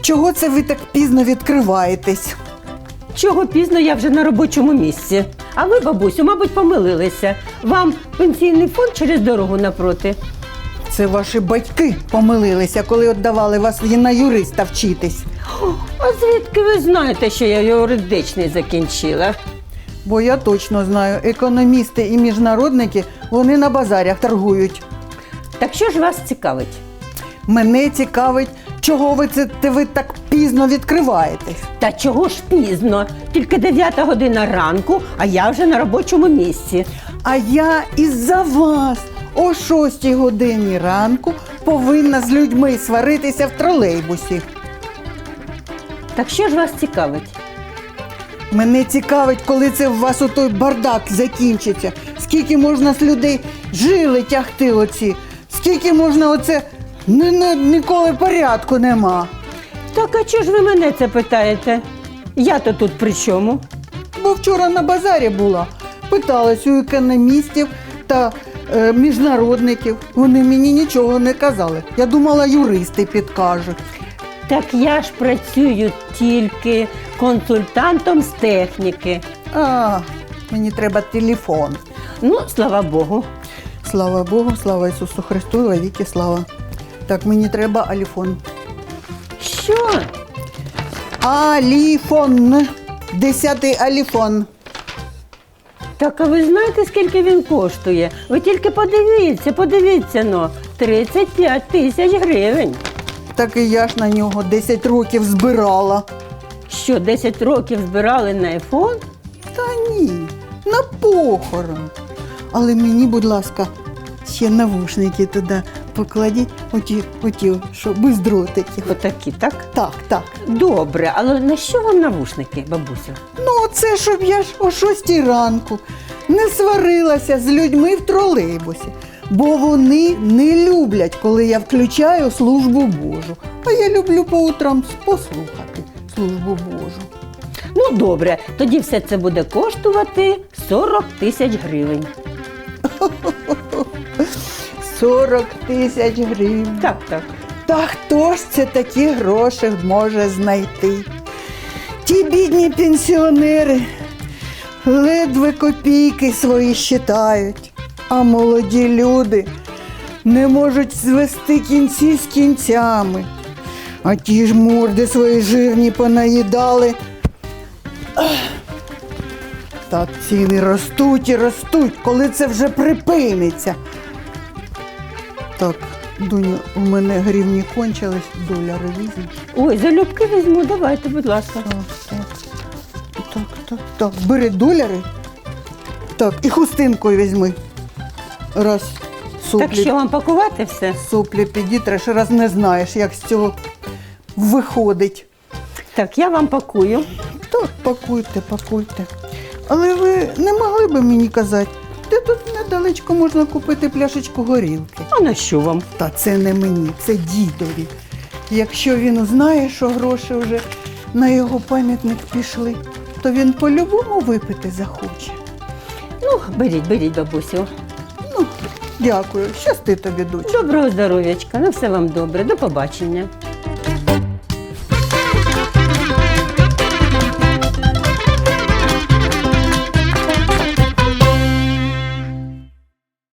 чого це ви так пізно відкриваєтесь? Чого пізно я вже на робочому місці. А ви, бабусю, мабуть, помилилися. Вам пенсійний фонд через дорогу напроти. Це ваші батьки помилилися, коли віддавали вас на юриста вчитись. А звідки ви знаєте, що я юридичний закінчила? Бо я точно знаю, економісти і міжнародники вони на базарях торгують. Так що ж вас цікавить? Мене цікавить, чого ви це ви так пізно відкриваєтесь. Та чого ж пізно? Тільки 9 година ранку, а я вже на робочому місці. А я із-за вас о 6 годині ранку повинна з людьми сваритися в тролейбусі. Так що ж вас цікавить? Мене цікавить, коли це у вас отой бардак закінчиться. Скільки можна з людей жили тягти оці, скільки можна оце ні, ні, ніколи порядку нема. Так а чого ж ви мене це питаєте? Я то тут при чому? Бо вчора на базарі була, питалась у економістів та е, міжнародників. Вони мені нічого не казали. Я думала, юристи підкажуть. Так я ж працюю тільки консультантом з техніки. А, мені треба телефон. Ну, слава Богу. Слава Богу, слава Ісусу Христу, і віки слава. Так, мені треба аліфон. Що? Аліфон. Десятий аліфон. Так, а ви знаєте, скільки він коштує? Ви тільки подивіться, подивіться но. 35 тисяч гривень. Так і я ж на нього 10 років збирала. Що, 10 років збирали на айфон? Та ні, на похорон. Але мені, будь ласка, ще навушники туди покладіть, оті, оті, що без дротиків. Отакі, так? Так, так. Добре, але на що вам навушники, бабусю? Ну, це щоб я ж о шостій ранку не сварилася з людьми в тролейбусі, бо вони не люблять, коли я включаю службу Божу. А я люблю по утрам послухати службу Божу. Ну, добре, тоді все це буде коштувати 40 тисяч гривень. 40 тисяч гривень. Так, так. Та хто ж це такі гроші може знайти? Ті бідні пенсіонери ледве копійки свої щитають, а молоді люди не можуть звести кінці з кінцями. А ті ж морди свої жирні понаїдали. Та ціни ростуть і ростуть, коли це вже припиниться. Так, Дуню, у мене гривні кончились, доляри візьмеш. Ой, залюбки візьму, давайте, будь ласка. Так, так. Так, так, так. Бери доляри. Так, і хустинкою візьми. Раз. Соплі, Так що вам пакувати все? соплі підітреш, раз не знаєш, як з цього виходить. Так, я вам пакую. Так, пакуйте, пакуйте. Але ви не могли би мені казати, де тут недалечко можна купити пляшечку горілки? А на що вам? Та це не мені, це дідові. Якщо він узнає, що гроші вже на його пам'ятник пішли, то він по-любому випити захоче. Ну, беріть, беріть, бабусю. Ну, дякую, щасти тобі, дочь. Доброго здоров'ячка, на все вам добре. До побачення.